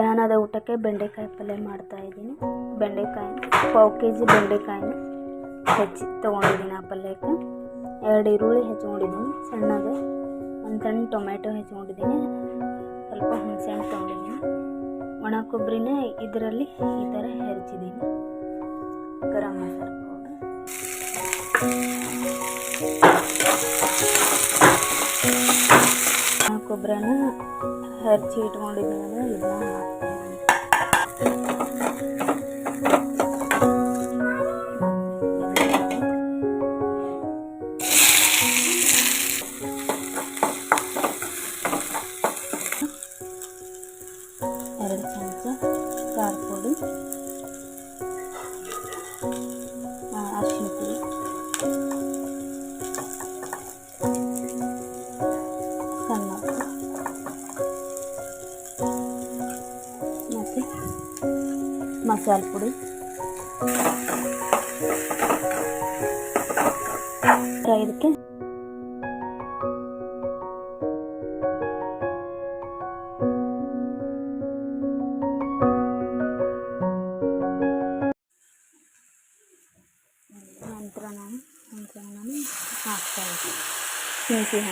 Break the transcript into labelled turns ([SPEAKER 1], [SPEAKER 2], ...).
[SPEAKER 1] ಮಧ್ಯಾಹ್ನದ ಊಟಕ್ಕೆ ಬೆಂಡೆಕಾಯಿ ಪಲ್ಯ ಮಾಡ್ತಾ ಇದ್ದೀನಿ. ಬೆಂಡೆಕಾಯಿ ಪಾವು ಕೆ ಜಿ ಬೆಂಡೆಕಾಯಿನ ಹೆಚ್ಚಿ ತೊಗೊಂಡಿದ್ದೀನಿ ಆ ಪಲ್ಯಕ್ಕೆ. ಎರಡು ಈರುಳ್ಳಿ ಹೆಚ್ಕೊಂಡಿದ್ದೀನಿ ಸಣ್ಣಗೆ ಒಂದು ಸಣ್ಣ ಟೊಮೆಟೊ ಹೆಚ್ಕೊಂಡಿದ್ದೀನಿ ಸ್ವಲ್ಪ ಹುಣಸೆಹಣ್ಣು ತೊಗೊಂಡಿದ್ದೀನಿ. ಒಣ ಕೊಬ್ಬರಿನೇ ಇದರಲ್ಲಿ ಈ ಥರ ಹೆರ್ಚಿದ್ದೀನಿ. ಗರಂ ಮಸಾಲೆ ಪೌಡರ್. ಒಣ ಕೊಬ್ಬರಿನ ಹೆರ್ಚಿ ಇಟ್ಕೊಂಡಿದ್ದೀನಲ್ಲ ಇದನ್ನ ಹಾಕ್ತೀನಿ ಎರಡು ಚಮಚ ಖಾರ ಪುಡಿ వచ్చేసి మసాలా పొడి ఐదుకి అంతరానం అంతరానం హాస్తాయి Thank you.